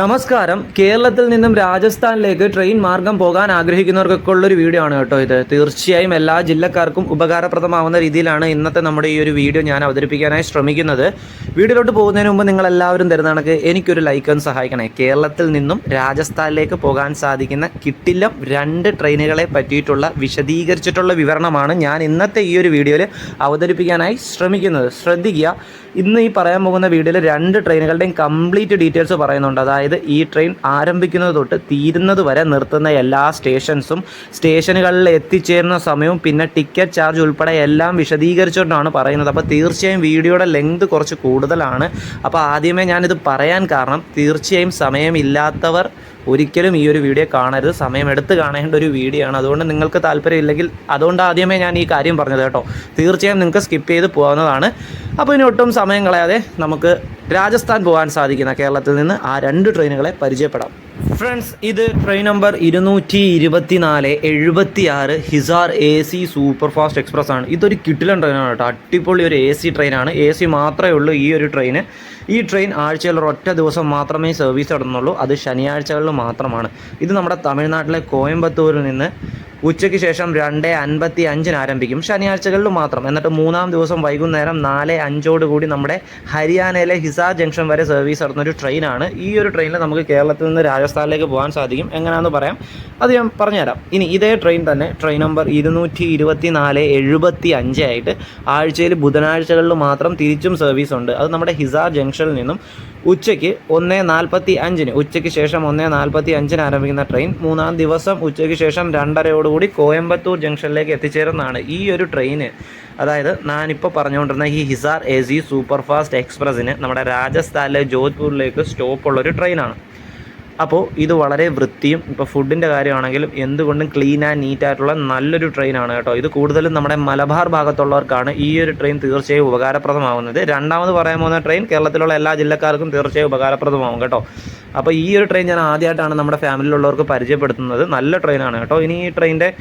നമസ്കാരം. കേരളത്തിൽ നിന്നും രാജസ്ഥാനിലേക്ക് ട്രെയിൻ മാർഗം പോകാൻ ആഗ്രഹിക്കുന്നവർക്കൊക്കെ ഉള്ളൊരു വീഡിയോ ആണ് കേട്ടോ ഇത്. തീർച്ചയായും എല്ലാ ജില്ലക്കാർക്കും ഉപകാരപ്രദമാവുന്ന രീതിയിലാണ് ഇന്നത്തെ നമ്മുടെ ഈ ഒരു വീഡിയോ ഞാൻ അവതരിപ്പിക്കാനായി ശ്രമിക്കുന്നത്. വീഡിയോയിലോട്ട് പോകുന്നതിന് മുമ്പ് നിങ്ങൾ എല്ലാവരും തരുന്ന കണക്ക് എനിക്കൊരു ലൈക്ക് ഒന്ന് സഹായിക്കണേ. കേരളത്തിൽ നിന്നും രാജസ്ഥാനിലേക്ക് പോകാൻ സാധിക്കുന്ന കിട്ടില്ലം രണ്ട് ട്രെയിനുകളെ പറ്റിയിട്ടുള്ള വിശദീകരിച്ചിട്ടുള്ള വിവരണമാണ് ഞാൻ ഇന്നത്തെ ഈ ഒരു വീഡിയോയിൽ അവതരിപ്പിക്കാനായി ശ്രമിക്കുന്നത്. ശ്രദ്ധിക്കുക ഇന്ന് ഈ പറയാൻ പോകുന്ന വീഡിയോയിൽ രണ്ട് ട്രെയിനുകളുടെയും കംപ്ലീറ്റ് ഡീറ്റെയിൽസ് പറയുന്നുണ്ട്. അതായത് ഈ ട്രെയിൻ ആരംഭിക്കുന്നത് തൊട്ട് തീരുന്നത് വരെ നിർത്തുന്ന എല്ലാ സ്റ്റേഷൻസും സ്റ്റേഷനുകളിൽ എത്തിച്ചേരുന്ന സമയവും പിന്നെ ടിക്കറ്റ് ചാർജ് ഉൾപ്പെടെ എല്ലാം വിശദീകരിച്ചുകൊണ്ടാണ് പറയുന്നത്. അപ്പോൾ തീർച്ചയായും വീഡിയോയുടെ ലെങ്ത് കുറച്ച് കൂടുതലാണ്. അപ്പോൾ ആദ്യമേ ഞാനിത് പറയാൻ കാരണം തീർച്ചയായും സമയമില്ലാത്തവർ ഒരിക്കലും ഈ ഒരു വീഡിയോ കാണരുത്. സമയമെടുത്ത് കാണേണ്ട ഒരു വീഡിയോ ആണ്. അതുകൊണ്ട് നിങ്ങൾക്ക് താല്പര്യമില്ലെങ്കിൽ അതുകൊണ്ട് ആദ്യമേ ഞാൻ ഈ കാര്യം പറഞ്ഞത് കേട്ടോ. തീർച്ചയായും നിങ്ങൾക്ക് സ്കിപ്പ് ചെയ്ത് പോകാവുന്നതാണ്. അപ്പോൾ ഇനി ഒട്ടും സമയം കളയാതെ നമുക്ക് രാജസ്ഥാൻ പോകാൻ സാധിക്കുന്ന കേരളത്തിൽ നിന്ന് ആ രണ്ട് ട്രെയിനുകളെ പരിചയപ്പെടാം. ഫ്രണ്ട്സ് ഇത് ട്രെയിൻ നമ്പർ ഇരുന്നൂറ്റി ഇരുപത്തി നാല് എഴുപത്തി ആറ് Hisar A C super fast express ആണ് ഇതൊരു കിട്ടിലൻ ട്രെയിനാണ് കേട്ടോ. അടിപൊളി ഒരു എ സി ട്രെയിനാണ്. എ സി മാത്രമേ ഉള്ളൂ ഈ ഒരു ട്രെയിന്. ഈ ട്രെയിൻ ആഴ്ചയിൽ ഒറ്റ ദിവസം മാത്രമേ സർവീസ് നടന്നുള്ളൂ അത് ശനിയാഴ്ചകളിൽ മാത്രമാണ്. ഇത് നമ്മുടെ തമിഴ്നാട്ടിലെ കോയമ്പത്തൂരിൽ നിന്ന് ഉച്ചയ്ക്ക് ശേഷം രണ്ട് അൻപത്തി അഞ്ചിന് ആരംഭിക്കും. ശനിയാഴ്ചകളിൽ മാത്രം. എന്നിട്ട് മൂന്നാം ദിവസം വൈകുന്നേരം നാല് അഞ്ചോട് കൂടി നമ്മുടെ ഹരിയാനയിലെ ഹിസാർ ജംഗ്ഷൻ വരെ സർവീസ് നടത്തുന്ന ഒരു ട്രെയിനാണ് ഈ ഒരു ട്രെയിനിൽ നമുക്ക് കേരളത്തിൽ നിന്ന് രാജസ്ഥാനിലേക്ക് പോകാൻ സാധിക്കും. എങ്ങനെയാണെന്ന് പറയാം. അത് ഞാൻ പറഞ്ഞുതരാം. ഇനി ഇതേ ട്രെയിൻ തന്നെ ട്രെയിൻ നമ്പർ ഇരുന്നൂറ്റി ഇരുപത്തി നാല് എഴുപത്തി അഞ്ച് ആയിട്ട് ആഴ്ചയിൽ ബുധനാഴ്ചകളിൽ മാത്രം തിരിച്ചും സർവീസ് ഉണ്ട്. അത് നമ്മുടെ ഹിസാർ ജംഗ്ഷനിൽ നിന്നും ഉച്ചയ്ക്ക് ഒന്ന് നാൽപ്പത്തി അഞ്ചിന് ഉച്ചയ്ക്ക് ശേഷം ഒന്ന് നാൽപ്പത്തി അഞ്ചിന് ആരംഭിക്കുന്ന ട്രെയിൻ മൂന്നാം ദിവസം ഉച്ചയ്ക്ക് ശേഷം രണ്ടരയോടുകൂടി കോയമ്പത്തൂർ ജംഗ്ഷനിലേക്ക് എത്തിച്ചേരുന്നതാണ് ഈ ഒരു ട്രെയിന്. അതായത് ഞാനിപ്പോൾ പറഞ്ഞുകൊണ്ടിരുന്ന ഈ Hisar A C super fast എക്സ്പ്രസ്സിന് നമ്മുടെ രാജസ്ഥാനിലെ ജോധ്പൂരിലേക്ക് സ്റ്റോപ്പുള്ളൊരു ട്രെയിനാണ്. അപ്പോൾ ഇത് വളരെ വൃത്തിയും ഇപ്പോൾ ഫുഡിന്റെ കാര്യമാണെങ്കിലും എന്തുകൊണ്ടും ക്ലീൻ ആൻഡ് നീറ്റ് ആയിട്ടുള്ള നല്ലൊരു ട്രെയിനാണ് കേട്ടോ. ഇത് കൂടുതലും നമ്മുടെ മലബാർ ഭാഗത്തുള്ളവർക്കാണ് ഈ ഒരു ട്രെയിൻ തീർച്ചയായും ഉപകാരപ്രദമാവുന്നത്. രണ്ടാമത് പറയാൻ പോകുന്ന ട്രെയിൻ കേരളത്തിലുള്ള എല്ലാ ജില്ലക്കാർക്കും തീർച്ചയായും ഉപകാരപ്രദമാവും കേട്ടോ. അപ്പോൾ ഈ ഒരു ട്രെയിൻ ഞാൻ ആദ്യമായിട്ടാണ് നമ്മുടെ ഫാമിലിയിലുള്ളവർക്ക് പരിചയപ്പെടുത്തുന്നത്. നല്ല ട്രെയിനാണ് കേട്ടോ. ഇനി ഈ ട്രെയിനിന്റെ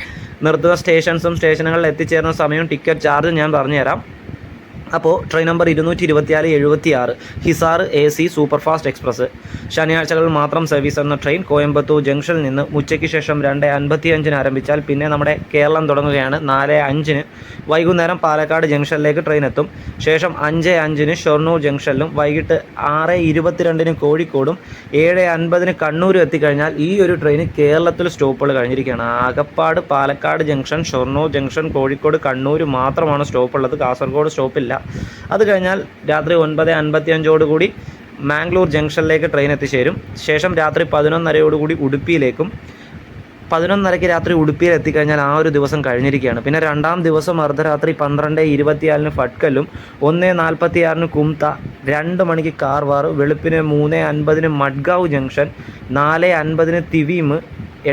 നിർത്തുക സ്റ്റേഷൻസും സ്റ്റേഷനുകളിൽ എത്തിച്ചേരുന്ന സമയവും ടിക്കറ്റ് ചാർജ് ഞാൻ പറഞ്ഞുതരാം. അപ്പോൾ ട്രെയിൻ നമ്പർ ഇരുന്നൂറ്റി ഇരുപത്തിനാല് എഴുപത്തി ആറ് Hisar A C superfast express ശനിയാഴ്ചകൾ മാത്രം സർവീസ് എന്ന ട്രെയിൻ കോയമ്പത്തൂർ ജംഗ്ഷനിൽ നിന്ന് ഉച്ചയ്ക്ക് ശേഷം രണ്ട് അൻപത്തി അഞ്ചിന് ആരംഭിച്ചാൽ പിന്നെ നമ്മുടെ കേരളം തുടങ്ങുകയാണ്. നാല് അഞ്ചിന് വൈകുന്നേരം പാലക്കാട് ജംഗ്ഷനിലേക്ക് ട്രെയിൻ എത്തും. ശേഷം അഞ്ച് അഞ്ചിന് ഷൊർണൂർ ജംഗ്ഷനിലും വൈകിട്ട് ആറ് ഇരുപത്തിരണ്ടിന് കോഴിക്കോടും ഏഴ് അൻപതിന് കണ്ണൂരും എത്തിക്കഴിഞ്ഞാൽ ഈ ഒരു ട്രെയിൻ കേരളത്തിൽ സ്റ്റോപ്പുകൾ കഴിഞ്ഞിരിക്കുകയാണ്. ആകപ്പാട് പാലക്കാട് ജംഗ്ഷൻ ഷൊർണൂർ ജംഗ്ഷൻ കോഴിക്കോട് കണ്ണൂർ മാത്രമാണ് സ്റ്റോപ്പുള്ളത് കാസർഗോഡ് സ്റ്റോപ്പില്ല അത് കഴിഞ്ഞാൽ രാത്രി ഒൻപത് അൻപത്തി അഞ്ചോടുകൂടി മാംഗ്ലൂർ ജംഗ്ഷനിലേക്ക് ട്രെയിൻ എത്തിച്ചേരും. ശേഷം രാത്രി പതിനൊന്നരയോടുകൂടി ഉടുപ്പിയിലേക്കും പതിനൊന്നരയ്ക്ക് രാത്രി ഉടുപ്പിയിൽ എത്തിക്കഴിഞ്ഞാൽ ആ ഒരു ദിവസം കഴിഞ്ഞിരിക്കുകയാണ്. പിന്നെ രണ്ടാം ദിവസം അർദ്ധരാത്രി പന്ത്രണ്ട് ഇരുപത്തിയാലിന് ഫട്കലും ഒന്ന് നാൽപ്പത്തിയാറിന് കുംത രണ്ട് മണിക്ക് കാർവാർ വെളുപ്പിന് മൂന്ന് അൻപതിന് മഡ്ഗാവ് ജംഗ്ഷൻ നാല് അൻപതിന് തിവീം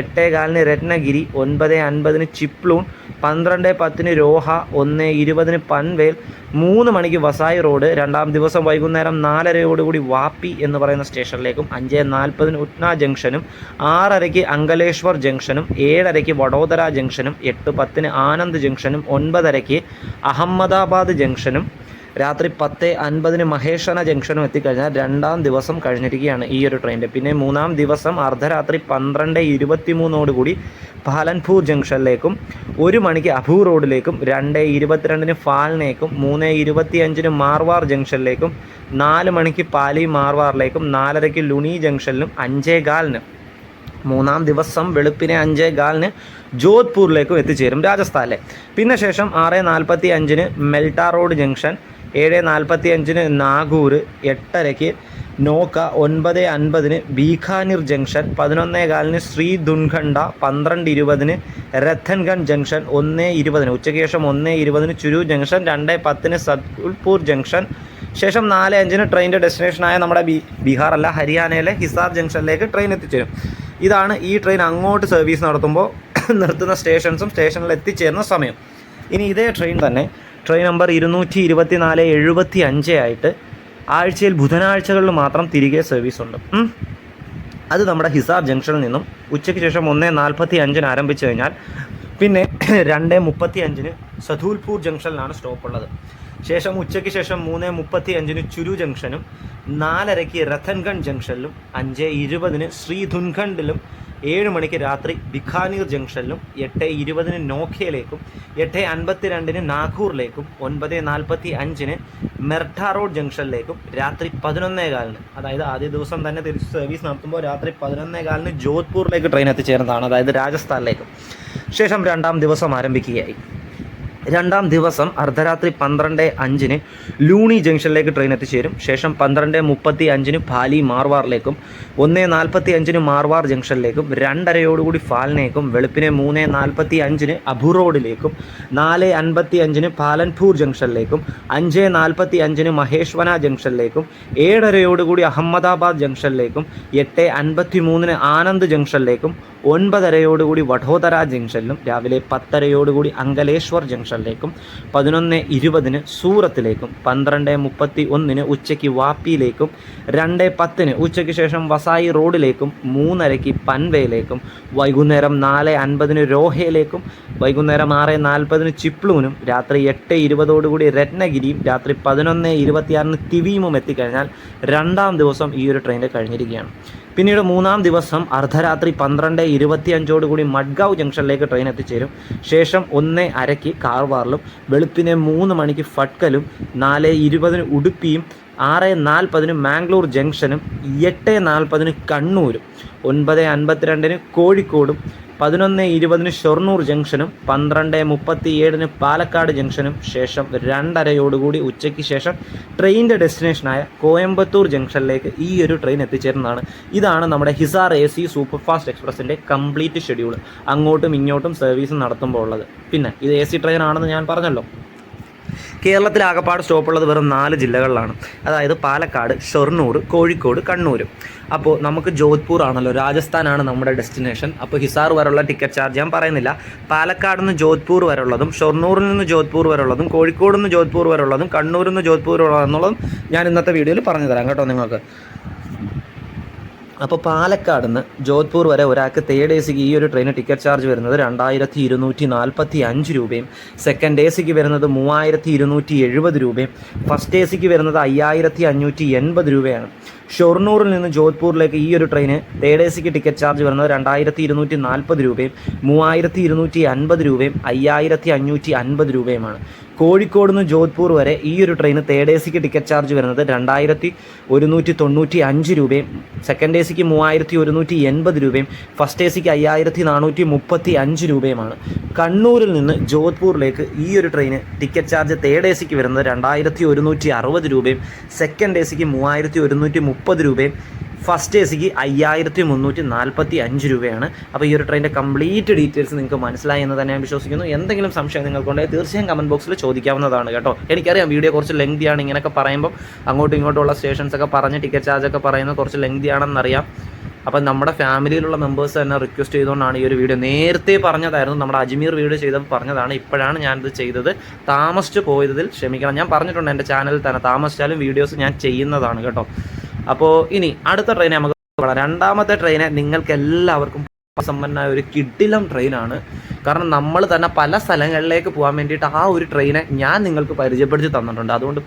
എട്ടേകാലിന് രത്നഗിരി ഒൻപത് അൻപതിന് ചിപ്ലൂൺ പന്ത്രണ്ട് പത്തിന് രോഹ ഒന്ന് ഇരുപതിന് പൻവേൽ മൂന്ന് മണിക്ക് വസായി റോഡ് രണ്ടാം ദിവസം വൈകുന്നേരം നാലരയോടുകൂടി വാപ്പി എന്ന് പറയുന്ന സ്റ്റേഷനിലേക്കും അഞ്ച് നാൽപ്പതിന് ഉത്ന ജംഗ്ഷനും ആറരയ്ക്ക് അങ്കലേശ്വർ ജംഗ്ഷനും ഏഴരയ്ക്ക് വഡോദര ജംഗ്ഷനും എട്ട് പത്തിന് ആനന്ദ് ജംഗ്ഷനും ഒൻപതരയ്ക്ക് അഹമ്മദാബാദ് ജംഗ്ഷനും രാത്രി പത്ത് അൻപതിന് മഹേഷന ജംഗ്ഷനും എത്തിക്കഴിഞ്ഞാൽ രണ്ടാം ദിവസം കഴിഞ്ഞിരിക്കുകയാണ് ഈ ഒരു ട്രെയിനിന്റെ. പിന്നെ മൂന്നാം ദിവസം അർദ്ധരാത്രി പന്ത്രണ്ട് ഇരുപത്തി മൂന്നോടുകൂടി പാലൻപൂർ ജംഗ്ഷനിലേക്കും ഒരു മണിക്ക് അഭൂ റോഡിലേക്കും രണ്ട് ഇരുപത്തിരണ്ടിന് ഫാലിനേക്കും മൂന്ന് ഇരുപത്തിയഞ്ചിന് മാർവാർ ജംഗ്ഷനിലേക്കും നാല് മണിക്ക് പാലി മാർവാറിലേക്കും നാലരയ്ക്ക് ലുണി ജംഗ്ഷനിലും അഞ്ചേകാലിന് മൂന്നാം ദിവസം വെളുപ്പിനെ അഞ്ചേ കാലിന് ജോധ്പൂരിലേക്കും എത്തിച്ചേരും രാജസ്ഥാനിലെ. പിന്നെ ശേഷം ആറ് നാൽപ്പത്തി അഞ്ചിന് മെൽട്ട റോഡ് ജംഗ്ഷൻ ഏഴ് നാൽപ്പത്തി അഞ്ചിന് നാഗൂർ എട്ടരയ്ക്ക് നോക്ക ഒൻപത് അൻപതിന് ബീഖാനിർ ജംഗ്ഷൻ പതിനൊന്നേ കാലിന് ശ്രീ ദുൻഖണ്ഡ പന്ത്രണ്ട് ഇരുപതിന് രത്തൻഗഞ്ച് ജംഗ്ഷൻ ഒന്ന് ഇരുപതിന് ഉച്ചയ്ക്ക് ശേഷം ഒന്ന് ഇരുപതിന് ചുരു ജംഗ്ഷൻ രണ്ട് പത്തിന് സത്പൂർ ജംഗ്ഷൻ. ശേഷം നാല് അഞ്ചിന് ട്രെയിനിന്റെ ഡെസ്റ്റിനേഷനായ നമ്മുടെ ബി ബീഹാർ അല്ല ഹരിയാനയിലെ ഹിസാർ ജംഗ്ഷനിലേക്ക് ട്രെയിൻ എത്തിച്ചേരും. ഇതാണ് ഈ ട്രെയിൻ അങ്ങോട്ട് സർവീസ് നടത്തുമ്പോൾ നിർത്തുന്ന സ്റ്റേഷൻസും സ്റ്റേഷനിൽ എത്തിച്ചേരുന്ന സമയം. ഇനി ഇതേ ട്രെയിൻ തന്നെ ട്രെയിൻ നമ്പർ ഇരുന്നൂറ്റി ഇരുപത്തി നാല് എഴുപത്തി അഞ്ച് ആയിട്ട് ആഴ്ചയിൽ ബുധനാഴ്ചകളിൽ മാത്രം തിരികെ സർവീസ് ഉണ്ട്. അത് നമ്മുടെ ഹിസാർ ജംഗ്ഷനിൽ നിന്നും ഉച്ചയ്ക്ക് ശേഷം ഒന്ന് നാൽപ്പത്തി അഞ്ചിന് ആരംഭിച്ചു കഴിഞ്ഞാൽ പിന്നെ രണ്ട് മുപ്പത്തി അഞ്ചിന് സധൂൽപൂർ ജംഗ്ഷനിലാണ് സ്റ്റോപ്പ് ഉള്ളത്. ശേഷം ഉച്ചയ്ക്ക് ശേഷം മൂന്ന് മുപ്പത്തി അഞ്ചിന് ചുരു ജംഗ്ഷനും നാലരയ്ക്ക് രഥൻഗൺ ജംഗ്ഷനിലും അഞ്ച് ഇരുപതിന് ശ്രീധുൻഖണ്ഡിലും ഏഴ് മണിക്ക് രാത്രി ബിഖാനീർ ജംഗ്ഷനിലും എട്ട് ഇരുപതിന് നോക്കിയയിലേക്കും എട്ട് അൻപത്തിരണ്ടിന് നാഗൂറിലേക്കും ഒൻപത് നാൽപ്പത്തി അഞ്ചിന് മെർട്ട റോഡ് ജംഗ്ഷനിലേക്കും രാത്രി പതിനൊന്നേ കാലിന്. അതായത് ആദ്യ ദിവസം തന്നെ തിരിച്ച് സർവീസ് നടത്തുമ്പോൾ രാത്രി പതിനൊന്നേ കാലിന് ജോധ്പൂരിലേക്ക് ട്രെയിൻ എത്തിച്ചേരുന്നതാണ് അതായത് രാജസ്ഥാനിലേക്കും. ശേഷം രണ്ടാം ദിവസം ആരംഭിക്കുകയായി. രണ്ടാം ദിവസം അർദ്ധരാത്രി പന്ത്രണ്ട് അഞ്ചിന് ലൂണി ജംഗ്ഷനിലേക്ക് ട്രെയിൻ എത്തിച്ചേരും. ശേഷം പന്ത്രണ്ട് മുപ്പത്തി അഞ്ചിന് പാലി മാർവാറിലേക്കും ഒന്ന് നാൽപ്പത്തി അഞ്ചിന് മാർവാർ ജംഗ്ഷനിലേക്കും രണ്ടരയോടുകൂടി ഫാലിനേക്കും വെളുപ്പിനെ മൂന്ന് നാൽപ്പത്തി അഞ്ചിന് അബു റോഡിലേക്കും നാല് അൻപത്തി അഞ്ചിന് പാലൻപൂർ ജംഗ്ഷനിലേക്കും അഞ്ച് നാൽപ്പത്തി അഞ്ചിന് മഹേശ്വന ജംഗ്ഷനിലേക്കും ഏഴരയോടുകൂടി അഹമ്മദാബാദ് ജംഗ്ഷനിലേക്കും എട്ട് അൻപത്തി മൂന്നിന് ആനന്ദ് ജംഗ്ഷനിലേക്കും ഒൻപതരയോടുകൂടി വഡോദര ജംഗ്ഷനിലും രാവിലെ പത്തരയോടുകൂടി അങ്കലേശ്വർ ജംഗ്ഷനിലേക്കും പതിനൊന്ന് ഇരുപതിന് സൂറത്തിലേക്കും പന്ത്രണ്ട് മുപ്പത്തി ഒന്നിന് ഉച്ചയ്ക്ക് വാപ്പിയിലേക്കും രണ്ട് പത്തിന് ഉച്ചയ്ക്ക് ശേഷം വസായി റോഡിലേക്കും മൂന്നരയ്ക്ക് പൻവേയിലേക്കും വൈകുന്നേരം നാല് അൻപതിന് രോഹയിലേക്കും വൈകുന്നേരം ആറ് നാൽപ്പതിന് ചിപ്ലൂനും രാത്രി എട്ട് ഇരുപതോടുകൂടി രത്നഗിരിയും രാത്രി പതിനൊന്ന് ഇരുപത്തിയാറിന് തിവീമും എത്തിക്കഴിഞ്ഞാൽ രണ്ടാം ദിവസം ഈ ഒരു ട്രെയിനിൽ കഴിഞ്ഞിരിക്കുകയാണ്. പിന്നീട് മൂന്നാം ദിവസം അർദ്ധരാത്രി പന്ത്രണ്ട് ഇരുപത്തിയഞ്ചോടുകൂടി മഡ്ഗാവ് ജംഗ്ഷനിലേക്ക് ട്രെയിൻ എത്തിച്ചേരും. ശേഷം ഒന്ന് അരയ്ക്ക് കാർവാറിലും വെളുപ്പിനെ മൂന്ന് മണിക്ക് ഫട്കലും നാല് ഇരുപതിന് ഉടുപ്പിയും ആറ് നാൽപ്പതിന് മാംഗ്ലൂർ ജംഗ്ഷനും എട്ട് നാൽപ്പതിന് കണ്ണൂരും ഒൻപത് അൻപത്തിരണ്ടിന് കോഴിക്കോടും പതിനൊന്ന് ഇരുപതിന് ഷൊർണൂർ ജംഗ്ഷനും പന്ത്രണ്ട് മുപ്പത്തി ഏഴിന് പാലക്കാട് ജംഗ്ഷനും ശേഷം രണ്ടരയോടുകൂടി ഉച്ചയ്ക്ക് ശേഷം ട്രെയിനിന്റെ ഡെസ്റ്റിനേഷനായ കോയമ്പത്തൂർ ജംഗ്ഷനിലേക്ക് ഈ ഒരു ട്രെയിൻ എത്തിച്ചേരുന്നതാണ്. ഇതാണ് നമ്മുടെ Hisar A C super fast എക്സ്പ്രസിന്റെ complete schedule അങ്ങോട്ടും ഇങ്ങോട്ടും സർവീസ് നടത്തുമ്പോൾ ഉള്ളത്. പിന്നെ ഇത് എ സി ട്രെയിൻ ആണെന്ന് ഞാൻ പറഞ്ഞല്ലോ. കേരളത്തിൽ ആകപ്പാട് സ്റ്റോപ്പുള്ളത് വെറും നാല് ജില്ലകളിലാണ്. അതായത് പാലക്കാട് ഷൊർണൂർ കോഴിക്കോട് കണ്ണൂർ അപ്പോൾ നമുക്ക് ജോധ്പൂർ ആണല്ലോ രാജസ്ഥാനാണ് നമ്മുടെ ഡെസ്റ്റിനേഷൻ. അപ്പോൾ ഹിസാർ വരെയുള്ള ടിക്കറ്റ് ചാർജ് ഞാൻ പറയുന്നില്ല. പാലക്കാട് നിന്ന് ജോധ്പൂർ വരെയുള്ളതും ഷൊർണൂറിൽ നിന്ന് ജോധ്പൂർ വരെയുള്ളതും കോഴിക്കോട് നിന്ന് ജോധ്പൂർ വരെയുള്ളതും കണ്ണൂരിൽ നിന്ന് ജോധ്പൂർ വരെയുള്ളതെന്നുള്ളതും ഞാൻ ഇന്നത്തെ വീഡിയോയിൽ പറഞ്ഞു തരാം കേട്ടോ നിങ്ങൾക്ക്. അപ്പോൾ പാലക്കാട് നിന്ന് ജോധ്പൂർ വരെ ഒരാൾക്ക് തേർഡ് എ സിക്ക് ഈ ഒരു ട്രെയിന് ടിക്കറ്റ് ചാർജ് വരുന്നത് രണ്ടായിരത്തി ഇരുന്നൂറ്റി നാൽപ്പത്തി അഞ്ച് രൂപയും സെക്കൻഡ് എ സിക്ക് വരുന്നത് മൂവായിരത്തി ഇരുന്നൂറ്റി എഴുപത് രൂപയും ഫസ്റ്റ് എ സിക്ക് വരുന്നത് അയ്യായിരത്തി അഞ്ഞൂറ്റി എൺപത് രൂപയാണ്. ഷൊർണൂറിൽ നിന്ന് ജോധ്പൂരിലേക്ക് ഈ ഒരു ട്രെയിന് തേർഡ് എ സിക്ക് ടിക്കറ്റ് ചാർജ് വരുന്നത് രണ്ടായിരത്തി ഇരുന്നൂറ്റി നാൽപ്പത് രൂപയും മൂവായിരത്തി ഇരുന്നൂറ്റി അൻപത് രൂപയും അയ്യായിരത്തി അഞ്ഞൂറ്റി അൻപത് രൂപയുമാണ്. കോഴിക്കോട് നിന്ന് ജോധ്പൂർ വരെ ഈ ഒരു ട്രെയിന് തേർഡ് എ സിക്ക് ടിക്കറ്റ് ചാർജ് വരുന്നത് രണ്ടായിരത്തി ഒരുന്നൂറ്റി തൊണ്ണൂറ്റി അഞ്ച് രൂപയും സെക്കൻഡ് എ സിക്ക് മൂവായിരത്തി ഒരുന്നൂറ്റി എൺപത് രൂപയും ഫസ്റ്റ് എ സിക്ക് അയ്യായിരത്തി നാനൂറ്റി മുപ്പത്തി അഞ്ച് രൂപയുമാണ്. കണ്ണൂരിൽ നിന്ന് ജോധ്പൂരിലേക്ക് ഈ ഒരു train ticket charge third A സിക്ക് വരുന്നത് രണ്ടായിരത്തി ഒരുന്നൂറ്റി അറുപത് രൂപയും സെക്കൻഡ് എ സിക്ക് മൂവായിരത്തി ഒരുന്നൂറ്റി മുപ്പത് രൂപയും ഫസ്റ്റ് എ സിക്ക് അയ്യായിരത്തി മുന്നൂറ്റി നാൽപ്പത്തി അഞ്ച് രൂപയാണ്. അപ്പോൾ ഈ ഒരു ട്രെയിനിന്റെ കംപ്ലീറ്റ് ഡീറ്റെയിൽസ് നിങ്ങൾക്ക് മനസ്സിലായി എന്ന് തന്നെ ഞാൻ വിശ്വസിക്കുന്നു. എന്തെങ്കിലും സംശയം നിങ്ങൾക്കുണ്ടെങ്കിൽ തീർച്ചയായും കമന്റ് ബോക്സിൽ ചോദിക്കാവുന്നതാണ് കേട്ടോ. എനിക്കറിയാം വീഡിയോ കുറച്ച് ലെങ്തിയാണ് ഇങ്ങനെയൊക്കെ പറയുമ്പോൾ അങ്ങോട്ടും ഇങ്ങോട്ടുള്ള സ്റ്റേഷൻസ് ഒക്കെ പറഞ്ഞ് ടിക്കറ്റ് ചാർജ് ഒക്കെ പറയുന്നത് കുറച്ച് ലെങ്തിയാണെന്നറിയാം അപ്പം നമ്മുടെ ഫാമിലിയിലുള്ള മെമ്പേഴ്സ് തന്നെ റിക്വസ്റ്റ് ചെയ്തുകൊണ്ടാണ് ഈ ഒരു വീഡിയോ നേരത്തെ പറഞ്ഞതായിരുന്നു. നമ്മുടെ അജ്മീർ വീഡിയോ ചെയ്തപ്പോൾ പറഞ്ഞതാണ്. ഇപ്പോഴാണ് ഞാനിത് ചെയ്തത്. താമസിച്ച് പോയതിൽ ക്ഷമിക്കണം. ഞാൻ പറഞ്ഞിട്ടുണ്ട് എന്റെ ചാനലിൽ തന്നെ. താമസിച്ചാലും വീഡിയോസ് ഞാൻ ചെയ്യുന്നതാണ് കേട്ടോ. അപ്പോൾ ഇനി അടുത്ത ട്രെയിൻ നമുക്ക് രണ്ടാമത്തെ ട്രെയിനെ നിങ്ങൾക്ക് എല്ലാവർക്കും സമ്പന്നമായ ഒരു കിഡിലം ട്രെയിനാണ് കാരണം നമ്മൾ തന്നെ പല സ്ഥലങ്ങളിലേക്ക് പോകാൻ വേണ്ടിയിട്ട് ആ ഒരു ട്രെയിനെ ഞാൻ നിങ്ങൾക്ക് പരിചയപ്പെടുത്തി തന്നിട്ടുണ്ട്. അതുകൊണ്ട്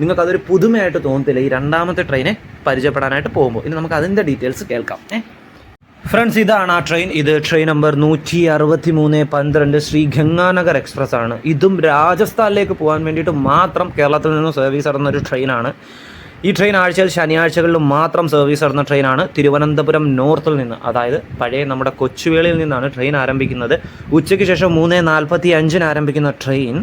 നിങ്ങൾക്ക് അതൊരു പുതുമയായിട്ട് തോന്നത്തില്ല. ഈ രണ്ടാമത്തെ ട്രെയിനെ പരിചയപ്പെടാനായിട്ട് പോകുമ്പോൾ. ഇനി നമുക്ക് അതിന്റെ ഡീറ്റെയിൽസ് കേൾക്കാം. ഫ്രണ്ട്സ് ഇതാണ് ആ ട്രെയിൻ ഇത് ട്രെയിൻ നമ്പർ നൂറ്റി അറുപത്തി മൂന്ന് പന്ത്രണ്ട് ശ്രീ ഗംഗാനഗർ എക്സ്പ്രസ് ആണ്. ഇതും രാജസ്ഥാനിലേക്ക് പോകാൻ വേണ്ടിയിട്ട് മാത്രം കേരളത്തിൽ നിന്ന് സർവീസ് നടന്ന ഒരു ട്രെയിനാണ് ഈ ട്രെയിൻ ആഴ്ചയിൽ ശനിയാഴ്ചകളിൽ മാത്രം സർവീസ് നടന്ന ട്രെയിനാണ് തിരുവനന്തപുരം നോർത്തിൽ നിന്ന്. അതായത് പഴയ നമ്മുടെ കൊച്ചുവേളിയിൽ നിന്നാണ് ട്രെയിൻ ആരംഭിക്കുന്നത്. ഉച്ചയ്ക്ക് ശേഷം മൂന്ന് നാൽപ്പത്തി അഞ്ചിന് ആരംഭിക്കുന്ന ട്രെയിൻ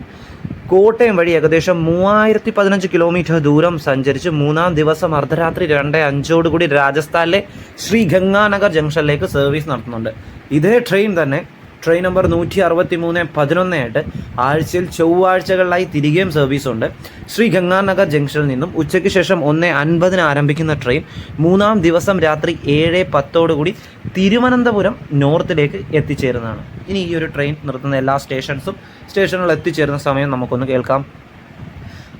കോട്ടയം വഴി ഏകദേശം മൂവായിരത്തി പതിനഞ്ച് കിലോമീറ്റർ ദൂരം സഞ്ചരിച്ച് മൂന്നാം ദിവസം അർദ്ധരാത്രി രണ്ട് അഞ്ചോടുകൂടി രാജസ്ഥാനിലെ ശ്രീ ഗംഗാനഗർ ജംഗ്ഷനിലേക്ക് സർവീസ് നടത്തുന്നുണ്ട്. ഇതേ ട്രെയിൻ തന്നെ ട്രെയിൻ നമ്പർ നൂറ്റി അറുപത്തി മൂന്ന് പതിനൊന്നായിട്ട് ആഴ്ചയിൽ ചൊവ്വാഴ്ചകളിലായി തിരികെയും സർവീസുണ്ട്. ശ്രീ ഗംഗാനഗർ ജംഗ്ഷനിൽ നിന്നും ഉച്ചയ്ക്ക് ശേഷം ഒന്ന് അൻപതിന് ആരംഭിക്കുന്ന ട്രെയിൻ മൂന്നാം ദിവസം രാത്രി ഏഴ് പത്തോടുകൂടി തിരുവനന്തപുരം നോർത്തിലേക്ക് എത്തിച്ചേരുന്നതാണ്. ഇനി ഈ ഒരു ട്രെയിൻ നിർത്തുന്ന എല്ലാ സ്റ്റേഷൻസും സ്റ്റേഷനുകളിൽ എത്തിച്ചേരുന്ന സമയം നമുക്കൊന്ന് കേൾക്കാം.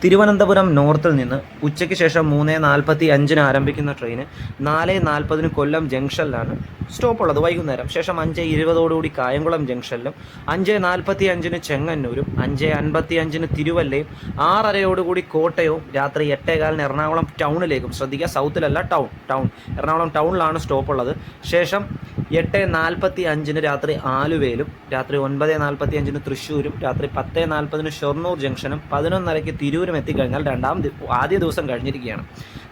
തിരുവനന്തപുരം നോർത്തിൽ നിന്ന് ഉച്ചയ്ക്ക് ശേഷം മൂന്ന് നാൽപ്പത്തി അഞ്ചിന് ആരംഭിക്കുന്ന ട്രെയിന് നാല് നാൽപ്പതിന് കൊല്ലം ജംഗ്ഷനിലാണ്. സ്റ്റോപ്പ് ഉള്ളത് വൈകുന്നേരം. ശേഷം അഞ്ച് ഇരുപതോടുകൂടി കായംകുളം ജംഗ്ഷനിലും അഞ്ച് നാൽപ്പത്തി അഞ്ചിന് ചെങ്ങന്നൂരും അഞ്ച് അൻപത്തി അഞ്ചിന് തിരുവല്ലയും ആറരയോടുകൂടി കോട്ടയവും രാത്രി എട്ടേകാലിന് എറണാകുളം ടൗണിലേക്കും. ശ്രദ്ധിക്കുക സൗത്തിലല്ല ടൗൺ ടൗൺ. എറണാകുളം ടൗണിലാണ് സ്റ്റോപ്പ് ഉള്ളത്. ശേഷം എട്ട് നാൽപ്പത്തി അഞ്ചിന് രാത്രി ആലുവയിലും രാത്രി ഒൻപത് നാൽപ്പത്തി അഞ്ചിന് തൃശ്ശൂരും രാത്രി പത്ത് നാൽപ്പതിന് ഷൊർണൂർ ജംഗ്ഷനും പതിനൊന്നരയ്ക്ക് തിരൂരും എത്തിക്കഴിഞ്ഞാൽ രണ്ടാം ആദ്യ ദിവസം കഴിഞ്ഞിരിക്കുകയാണ്.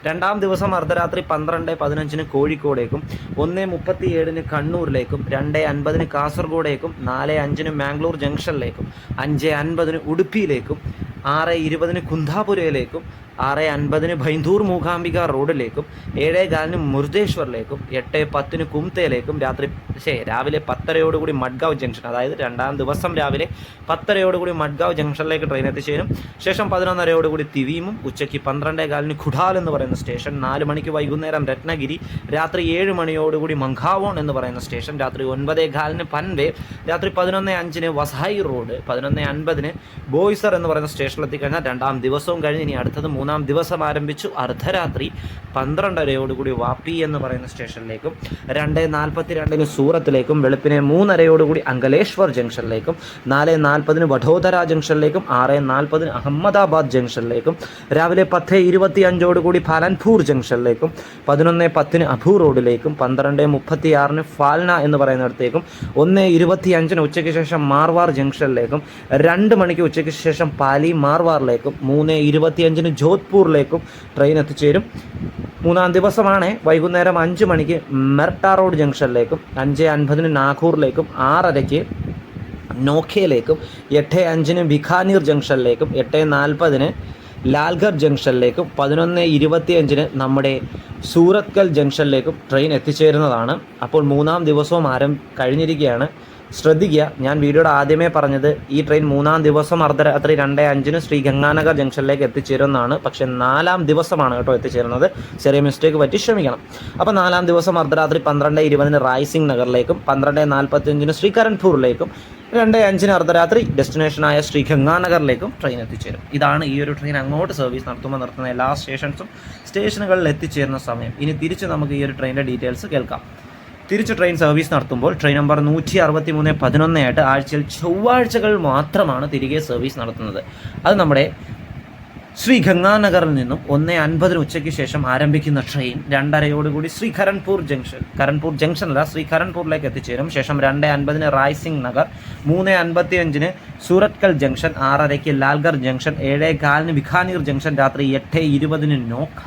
രണ്ടാം ദിവസം അർദ്ധരാത്രി പന്ത്രണ്ട് പതിനഞ്ചിന് കോഴിക്കോടേക്കും ഒന്ന് മുപ്പത്തി ഏഴിന് കണ്ണൂരിലേക്കും രണ്ട് അൻപതിന് കാസർഗോഡേക്കും നാല് അഞ്ചിന് മാംഗ്ലൂർ ജംഗ്ഷനിലേക്കും അഞ്ച് അൻപതിന് ഉടുപ്പിയിലേക്കും ആറ് ഇരുപതിന് കുന്താപുരയിലേക്കും ആറ് അൻപതിന് ഭൈന്ദൂർ മൂകാംബിക റോഡിലേക്കും ഏഴേ കാലിന് മുരുദേശ്വറിലേക്കും എട്ട് പത്തിന് കുംതയിലേക്കും രാത്രി ശേ രാവിലെ പത്തരയോടുകൂടി മഡ്ഗാവ് ജംഗ്ഷൻ അതായത് രണ്ടാം ദിവസം രാവിലെ പത്തരയോടുകൂടി മഡ്ഗാവ് ജംഗ്ഷനിലേക്ക് ട്രെയിൻ എത്തിച്ചേരും. ശേഷം പതിനൊന്നരയോടുകൂടി തിവീമും ഉച്ചയ്ക്ക് പന്ത്രണ്ടേ കാലിന് ഖുഡാൽ എന്ന് പറയുന്ന സ്റ്റേഷൻ നാല് മണിക്ക് വൈകുന്നേരം രത്നഗിരി രാത്രി ഏഴ് മണിയോടുകൂടി മങ്കാവോൺ എന്ന് പറയുന്ന സ്റ്റേഷൻ രാത്രി ഒൻപതേ കാലിന് പൻവേ രാത്രി പതിനൊന്ന് അഞ്ചിന് വസായി റോഡ് പതിനൊന്ന് അൻപതിന് ബോയ്സർ എന്ന് പറയുന്ന സ്റ്റേഷനിലെത്തിക്കഴിഞ്ഞാൽ രണ്ടാം ദിവസവും കഴിഞ്ഞ് ഇനി അടുത്തത് മൂന്നാം ദിവസം ആരംഭിച്ചു. അർദ്ധരാത്രി പന്ത്രണ്ടരയോടുകൂടി വാപ്പി എന്ന് പറയുന്ന സ്റ്റേഷനിലേക്കും രണ്ട് നാൽപ്പത്തി രണ്ടിന് സൂറത്തിലേക്കും വെളുപ്പിനെ മൂന്നരയോടുകൂടി അങ്കലേശ്വർ ജംഗ്ഷനിലേക്കും നാല് നാൽപ്പതിന് വഡോദര ജംഗ്ഷനിലേക്കും ആറ് നാൽപ്പതിന് അഹമ്മദാബാദ് ജംഗ്ഷനിലേക്കും രാവിലെ പത്ത് ഇരുപത്തി അഞ്ചോടുകൂടി ഫാലൻപൂർ ജംഗ്ഷനിലേക്കും പതിനൊന്ന് പത്തിന് അഭൂ റോഡിലേക്കും പന്ത്രണ്ട് മുപ്പത്തി ആറിന് ഫാൽന എന്ന് പറയുന്നിടത്തേക്കും ഒന്ന് ഇരുപത്തി അഞ്ചിന് ഉച്ചയ്ക്ക് ശേഷം മാർവാർ ജംഗ്ഷനിലേക്കും രണ്ട് മണിക്ക് ഉച്ചയ്ക്ക് ശേഷം പാലി മാർവാറിലേക്കും മൂന്ന് ഇരുപത്തിയഞ്ചിന് ജോധ്പൂറിലേക്കും ട്രെയിൻ എത്തിച്ചേരും. മൂന്നാം ദിവസമാണ് വൈകുന്നേരം അഞ്ച് മണിക്ക് മെർട്ട റോഡ് ജംഗ്ഷനിലേക്കും അഞ്ച് അൻപതിന് നാഗൂറിലേക്കും ആറരയ്ക്ക് നോഖയിലേക്കും എട്ട് അഞ്ചിന് ബിഖാനീർ ജംഗ്ഷനിലേക്കും എട്ട് നാൽപ്പതിന് ലാൽഗർ ജംഗ്ഷനിലേക്കും പതിനൊന്ന് ഇരുപത്തിയഞ്ചിന് നമ്മുടെ സൂറത്കൽ ജംഗ്ഷനിലേക്കും ട്രെയിൻ എത്തിച്ചേരുന്നതാണ്. അപ്പോൾ മൂന്നാം ദിവസവും ആരം കഴിഞ്ഞിരിക്കുകയാണ്. ശ്രദ്ധിക്കുക. ഞാൻ വീഡിയോയുടെ ആദ്യമേ പറഞ്ഞത് ഈ ട്രെയിൻ മൂന്നാം ദിവസം അർദ്ധരാത്രി രണ്ട് അഞ്ചിന് ശ്രീ ഗംഗാനഗർ ജംഗ്ഷനിലേക്ക് എത്തിച്ചേരുമെന്നാണ് പക്ഷേ നാലാം ദിവസമാണ് കേട്ടോ എത്തിച്ചേരുന്നത്. ചെറിയ മിസ്റ്റേക്ക് പറ്റി ക്ഷമിക്കണം. അപ്പോൾ നാലാം ദിവസം അർദ്ധരാത്രി പന്ത്രണ്ട് ഇരുപതിന് റായ്സിംഗ് നഗറിലേക്കും പന്ത്രണ്ട് നാൽപ്പത്തി അഞ്ചിന് ശ്രീകരൺപൂരിലേക്കും രണ്ട് അഞ്ചിന് അർദ്ധരാത്രി ഡെസ്റ്റിനേഷനായ ശ്രീ ഗംഗാനഗറിലേക്കും ട്രെയിൻ എത്തിച്ചേരും. ഇതാണ് ഈ ഒരു ട്രെയിൻ അങ്ങോട്ട് സർവീസ് നടത്തുമ്പോൾ നിർത്തുന്ന എല്ലാ സ്റ്റേഷൻസും സ്റ്റേഷനുകളിൽ എത്തിച്ചേരുന്ന സമയം. ഇനി തിരിച്ച് നമുക്ക് ഈ ഒരു ട്രെയിനിന്റെ ഡീറ്റെയിൽസ് കേൾക്കാം. തിരിച്ച് ട്രെയിൻ സർവീസ് നടത്തുമ്പോൾ ട്രെയിൻ നമ്പർ നൂറ്റി അറുപത്തി മൂന്ന് പതിനൊന്നായിട്ട് ആഴ്ചയിൽ ചൊവ്വാഴ്ചകൾ മാത്രമാണ് തിരികെ സർവീസ് നടത്തുന്നത്. അത് നമ്മുടെ ശ്രീ ഗംഗാനഗറിൽ നിന്നും ഒന്ന് അൻപതിന് ഉച്ചയ്ക്ക് ശേഷം ആരംഭിക്കുന്ന ട്രെയിൻ രണ്ടരയോടുകൂടി ശ്രീ കരൺപൂർ ജംഗ്ഷൻ. കരൺപൂർ ജംഗ്ഷൻ അല്ല ശ്രീ കരൺപൂരിലേക്ക് എത്തിച്ചേരും. ശേഷം രണ്ട് അൻപതിന് റായ്സിംഗ് നഗർ മൂന്ന് അൻപത്തി അഞ്ചിന് സൂറത്കൽ ജംഗ്ഷൻ ആറരയ്ക്ക് ലാൽഗർ ജംഗ്ഷൻ ഏഴേ കാലിന് വിഖാനീർ ജംഗ്ഷൻ രാത്രി എട്ട് ഇരുപതിന് നോഖ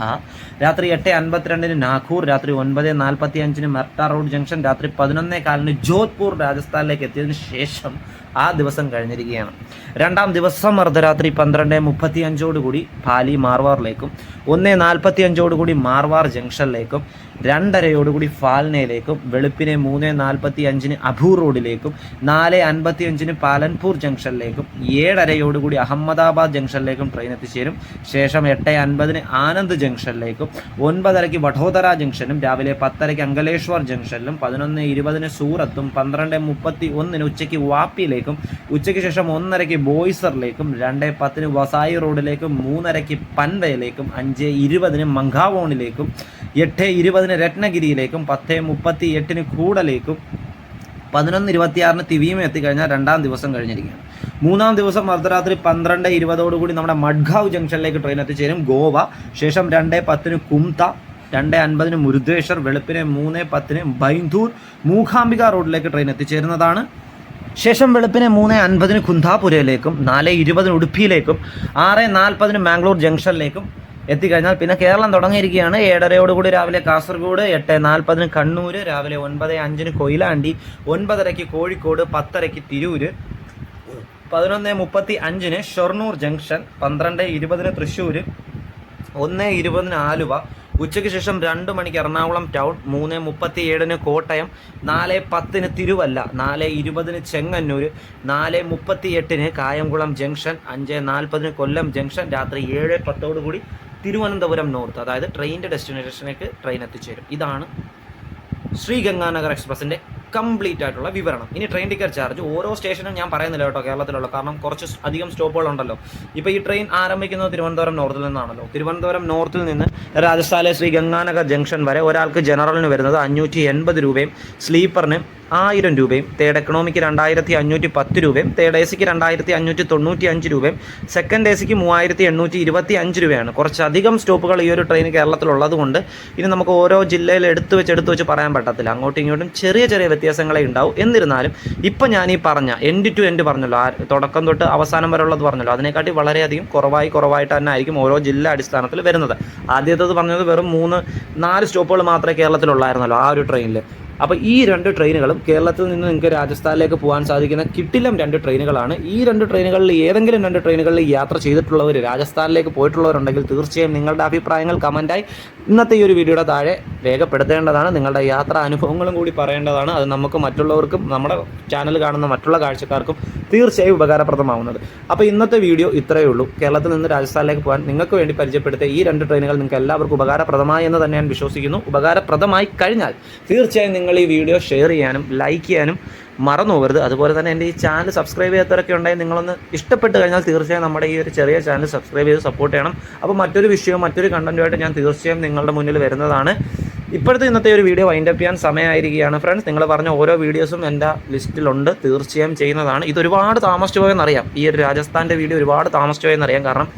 രാത്രി എട്ട് അൻപത്തിരണ്ടിന് നാഗൂർ രാത്രി ഒൻപത് നാൽപ്പത്തി അഞ്ചിന് മെർട്ട റോഡ് ജംഗ്ഷൻ രാത്രി പതിനൊന്നേ കാലിന് ജോധ്പൂർ രാജസ്ഥാനിലേക്ക് എത്തിയതിനു ശേഷം ആ ദിവസം കഴിഞ്ഞിരിക്കുകയാണ്. രണ്ടാം ദിവസം അർദ്ധരാത്രി പന്ത്രണ്ട് മുപ്പത്തി അഞ്ചോടുകൂടി പാലി മാർവാറിലേക്കും ഒന്ന് നാൽപ്പത്തി അഞ്ചോടുകൂടി മാർവാർ ജംഗ്ഷനിലേക്കും രണ്ടരയോടുകൂടി ഫാൽനയിലേക്കും വെളുപ്പിനെ മൂന്ന് നാൽപ്പത്തി അഞ്ചിന് അഭൂർ റോഡിലേക്കും നാല് അൻപത്തി അഞ്ചിന് പാലൻപൂർ ജംഗ്ഷനിലേക്കും ഏഴരയോടുകൂടി അഹമ്മദാബാദ് ജംഗ്ഷനിലേക്കും ട്രെയിൻ എത്തിച്ചേരും. ശേഷം എട്ട് അൻപതിന് ആനന്ദ് ജംഗ്ഷനിലേക്കും ഒൻപതരയ്ക്ക് വഡോദര ജംഗ്ഷനും രാവിലെ പത്തരയ്ക്ക് അങ്കലേശ്വർ ജംഗ്ഷനിലും പതിനൊന്ന് ഇരുപതിന് സൂറത്തും പന്ത്രണ്ട് മുപ്പത്തി ഒന്നിന് ഉച്ചയ്ക്ക് വാപ്പിയിലേക്കും ഉച്ചയ്ക്ക്. ശേഷം ഒന്നരയ്ക്ക് ബോയ്സറിലേക്കും രണ്ട് പത്തിന് വസായി റോഡിലേക്കും മൂന്നരയ്ക്ക് പൻവയിലേക്കും അഞ്ച് ഇരുപതിന് മങ്കാവോണിലേക്കും എട്ട് ഇരുപതിന് രത്നഗിരിയിലേക്കും പത്ത് മുപ്പത്തി എട്ടിന് കൂടലേക്കും പതിനൊന്ന് ഇരുപത്തിയാറിന് തിവിയും എത്തിക്കഴിഞ്ഞാൽ രണ്ടാം ദിവസം കഴിഞ്ഞിരിക്കുകയാണ്. മൂന്നാം ദിവസം അർദ്ധരാത്രി പന്ത്രണ്ട് ഇരുപതോടുകൂടി നമ്മുടെ മഡ്ഗാവ് ജംഗ്ഷനിലേക്ക് ട്രെയിൻ എത്തിച്ചേരും. ഗോവ ശേഷം രണ്ട് പത്തിന് കുംത രണ്ട് അൻപതിന് മുരുദേശ്വർ വെളുപ്പിനെ മൂന്ന് പത്തിന് ബൈന്ദൂർ മൂകാംബിക റോഡിലേക്ക് ട്രെയിൻ എത്തിച്ചേരുന്നതാണ്. ശേഷം വെളുപ്പിനെ മൂന്ന് അൻപതിന് കുന്താപുരയിലേക്കും നാല് ഇരുപതിന് ഉടുപ്പിയിലേക്കും ആറ് നാൽപ്പതിന് മാംഗ്ലൂർ ജംഗ്ഷനിലേക്കും എത്തിക്കഴിഞ്ഞാൽ പിന്നെ കേരളം തുടങ്ങിയിരിക്കുകയാണ്. ഏഴരയോടുകൂടി രാവിലെ കാസർഗോഡ് എട്ട് നാൽപ്പതിന് കണ്ണൂർ രാവിലെ ഒൻപത് അഞ്ചിന് കൊയിലാണ്ടി ഒൻപതരയ്ക്ക് കോഴിക്കോട് പത്തരയ്ക്ക് തിരൂര് പതിനൊന്ന് മുപ്പത്തി അഞ്ചിന് ഷൊർണൂർ ജംഗ്ഷൻ പന്ത്രണ്ട് ഇരുപതിന് തൃശ്ശൂർ ഒന്ന് ഇരുപതിന് ആലുവ ഉച്ചയ്ക്ക് ശേഷം രണ്ട് മണിക്ക് എറണാകുളം ടൗൺ മൂന്ന് മുപ്പത്തി ഏഴിന് കോട്ടയം നാല് പത്തിന് തിരുവല്ല നാല് ഇരുപതിന് ചെങ്ങന്നൂർ നാല് മുപ്പത്തി എട്ടിന് കായംകുളം ജംഗ്ഷൻ അഞ്ച് നാൽപ്പതിന് കൊല്ലം ജംഗ്ഷൻ രാത്രി ഏഴ് പത്തോടുകൂടി തിരുവനന്തപുരം നോർത്ത് അതായത് ട്രെയിനിന്റെ ഡെസ്റ്റിനേഷനിലേക്ക് ട്രെയിൻ എത്തിച്ചേരും. ഇതാണ് ശ്രീഗംഗാനഗർ എക്സ്പ്രസിന്റെ കംപ്ലീറ്റ് ആയിട്ടുള്ള വിവരണം. ഇനി ട്രെയിൻ ടിക്കറ്റ് ചാർജ് ഓരോ സ്റ്റേഷനും ഞാൻ പറയുന്നില്ല കേട്ടോ കേരളത്തിലുള്ള. കാരണം കുറച്ച് അധികം സ്റ്റോപ്പുകൾ ഉണ്ടല്ലോ. ഇപ്പോൾ ഈ ട്രെയിൻ ആരംഭിക്കുന്നത് തിരുവനന്തപുരം നോർത്തിൽ നിന്നാണല്ലോ. തിരുവനന്തപുരം നോർത്തിൽ നിന്ന് രാജസ്ഥാനിലെ ശ്രീ ഗംഗാനഗർ ജംഗ്ഷൻ വരെ ഒരാൾക്ക് ജനറലിന് വരുന്നത് അഞ്ഞൂറ്റി എൺപത് രൂപയും സ്ലീപ്പറിന് ആയിരം രൂപയും തേർഡ് എക്കണോമിക്ക് രണ്ടായിരത്തി അഞ്ഞൂറ്റി പത്ത് രൂപയും തേർഡ് എ സിക്ക് രണ്ടായിരത്തി അഞ്ഞൂറ്റി തൊണ്ണൂറ്റി അഞ്ച് രൂപയും സെക്കൻഡ് എ സിക്ക് മൂവായിരത്തി എണ്ണൂറ്റി ഇരുപത്തി അഞ്ച് രൂപയാണ്. കുറച്ചധികം സ്റ്റോപ്പുകൾ ഈ ഒരു ട്രെയിൻ കേരളത്തിലുള്ളത് കൊണ്ട് ഇനി നമുക്ക് ഓരോ ജില്ലയിൽ എടുത്തു വെച്ച് എടുത്തു വെച്ച് പറയാൻ പറ്റത്തില്ല. അങ്ങോട്ടും ഇങ്ങോട്ടും ചെറിയ ചെറിയ വ്യത്യാസങ്ങളെ ഉണ്ടാവും. എന്നിരുന്നാലും ഇപ്പം ഞാൻ ഈ പറഞ്ഞ എൻഡ് ടു എൻഡ് പറഞ്ഞല്ലോ ആ തുടക്കം തൊട്ട് അവസാനം വരെ ഉള്ളത് പറഞ്ഞല്ലോ അതിനെക്കാട്ടി വളരെയധികം കുറവായി കുറവായിട്ട് തന്നെ ആയിരിക്കും ഓരോ ജില്ലാ അടിസ്ഥാനത്തിൽ വരുന്നത്. ആദ്യത്തേത് പറഞ്ഞത് വെറും മൂന്ന് നാല് സ്റ്റോപ്പുകൾ മാത്രമേ കേരളത്തിലുള്ളായിരുന്നല്ലോ ആ ഒരു ട്രെയിനിൽ അപ്പോൾ ഈ രണ്ട് ട്രെയിനുകളും കേരളത്തിൽ നിന്ന് നിങ്ങൾക്ക് രാജസ്ഥാനിലേക്ക് പോകാൻ സാധിക്കുന്ന കിട്ടിലം രണ്ട് ട്രെയിനുകളാണ്. ഈ രണ്ട് ട്രെയിനുകളിൽ ഏതെങ്കിലും രണ്ട് ട്രെയിനുകളിൽ യാത്ര ചെയ്തിട്ടുള്ളവർ രാജസ്ഥാനിലേക്ക് പോയിട്ടുള്ളവരുണ്ടെങ്കിൽ തീർച്ചയായും നിങ്ങളുടെ അഭിപ്രായങ്ങൾ കമന്റായി ഇന്നത്തെ ഈ ഒരു വീഡിയോയുടെ താഴെ രേഖപ്പെടുത്തേണ്ടതാണ്. നിങ്ങളുടെ യാത്രാ അനുഭവങ്ങളും കൂടി പറയേണ്ടതാണ്. അത് നമുക്ക് മറ്റുള്ളവർക്കും നമ്മുടെ ചാനൽ കാണുന്ന മറ്റുള്ള കാഴ്ചക്കാർക്കും തീർച്ചയായും ഉപകാരപ്രദമാവുന്നത്. അപ്പോൾ ഇന്നത്തെ വീഡിയോ ഇത്രയേ ഉള്ളൂ. കേരളത്തിൽ നിന്ന് രാജസ്ഥാനിലേക്ക് പോകാൻ നിങ്ങൾക്ക് വേണ്ടി പരിചയപ്പെടുത്തിയ ഈ രണ്ട് ട്രെയിനുകൾ നിങ്ങൾക്ക് എല്ലാവർക്കും ഉപകാരപ്രദമായി എന്ന് തന്നെ ഞാൻ വിശ്വസിക്കുന്നു. ഉപകാരപ്രദമായി കഴിഞ്ഞാൽ തീർച്ചയായും നിങ്ങൾ ഈ വീഡിയോ ഷെയർ ചെയ്യാനും ലൈക്ക് ചെയ്യാനും മറന്നു പോകരുത്. അതുപോലെ തന്നെ എന്റെ ഈ ചാനൽ സബ്സ്ക്രൈബ് ചെയ്യാത്തവരൊക്കെ ഉണ്ടെങ്കിൽ നിങ്ങളൊന്ന് ഇഷ്ടപ്പെട്ട് കഴിഞ്ഞാൽ തീർച്ചയായും നമ്മുടെ ഈ ഒരു ചെറിയ ചാനൽ സബ്സ്ക്രൈബ് ചെയ്ത് സപ്പോർട്ട് ചെയ്യണം. അപ്പോൾ മറ്റൊരു വിഷയവും മറ്റൊരു കണ്ടന്റുമായിട്ട് ഞാൻ തീർച്ചയായും നിങ്ങളുടെ മുന്നിൽ വരുന്നതാണ്. ഇപ്പോഴത്തെ ഇന്നത്തെ ഒരു വീഡിയോ വൈൻഡ് അപ്പ് ചെയ്യാൻ സമയമായിരിക്കുകയാണ്. ഫ്രണ്ട്സ് നിങ്ങൾ പറഞ്ഞ ഓരോ വീഡിയോസും എന്റെ ലിസ്റ്റിലുണ്ട് തീർച്ചയായും ചെയ്യുന്നതാണ്. ഇത് ഒരുപാട് താമസിച്ചു പോയെന്നറിയാം ഈ ഒരു രാജസ്ഥാന്റെ വീഡിയോ ഒരുപാട് താമസിച്ചു പോയെന്നറിയാം കാരണം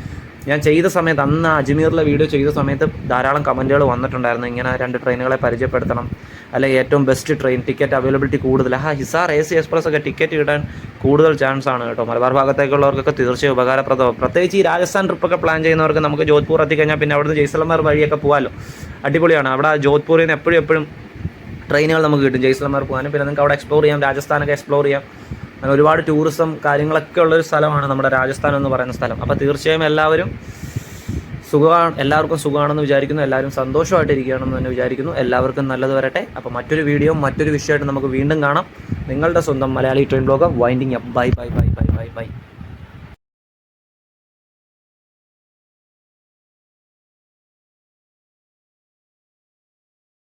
ഞാൻ ചെയ്ത സമയത്ത് അന്ന് അജ്മീറിലെ വീഡിയോ ചെയ്ത സമയത്ത് ധാരാളം കമന്റുകൾ വന്നിട്ടുണ്ടായിരുന്നു. ഇങ്ങനെ രണ്ട് ട്രെയിനുകളെ പരിചയപ്പെടുത്തണം. അല്ലെ ഏറ്റവും ബെസ്റ്റ് ട്രെയിൻ ടിക്കറ്റ് അവൈലബിലിറ്റി കൂടുതൽ. ആ ഹിസാർ എ സി എക്സ്പ്രസ് ഒക്കെ ടിക്കറ്റ് കിട്ടാൻ കൂടുതൽ ചാൻസ് ആണ് കേട്ടോ. മലബാർ ഭാഗത്തേക്കുള്ളവർക്കൊക്കെ തീർച്ചയായും ഉപകാരപ്രദവും പ്രത്യേകിച്ച് ഈ രാജസ്ഥാൻ ട്രിപ്പൊക്കെ പ്ലാൻ ചെയ്യുന്നവർക്ക് നമുക്ക് ജോധ്പൂർ എത്തിക്കഴിഞ്ഞാൽ പിന്നെ അവിടുന്ന് ജയ്സൽമേർ വഴിയൊക്കെ പോകാമല്ലോ അടിപൊളിയാണ്. അവിടെ ജോധ്പൂരിൽ നിന്ന് എപ്പോഴും എപ്പോഴും ട്രെയിനുകൾ നമുക്ക് കിട്ടും. ജയ്സൽമേർ പോകാനും പിന്നെ നിങ്ങൾക്ക് അവിടെ എക്സ്പ്ലോർ ചെയ്യാം രാജസ്ഥാനൊക്കെ എക്സ്പ്ലോർ ചെയ്യാം. അങ്ങനെ ഒരുപാട് ടൂറിസം കാര്യങ്ങളൊക്കെ ഉള്ളൊരു സ്ഥലമാണ് നമ്മുടെ രാജസ്ഥാൻ എന്ന് പറയുന്ന സ്ഥലം. അപ്പോൾ തീർച്ചയായും എല്ലാവരും സുഖമാണ് എല്ലാവർക്കും സുഖമാണെന്ന് വിചാരിക്കുന്നു. എല്ലാവരും സന്തോഷമായിട്ട് ഇരിക്കുകയാണെന്ന് തന്നെ വിചാരിക്കുന്നു. എല്ലാവർക്കും നല്ലത് വരട്ടെ. അപ്പോൾ മറ്റൊരു വീഡിയോ മറ്റൊരു വിഷയമായിട്ട് നമുക്ക് വീണ്ടും കാണാം. നിങ്ങളുടെ സ്വന്തം Malayali train blog winding up bye bye bye bye bye bye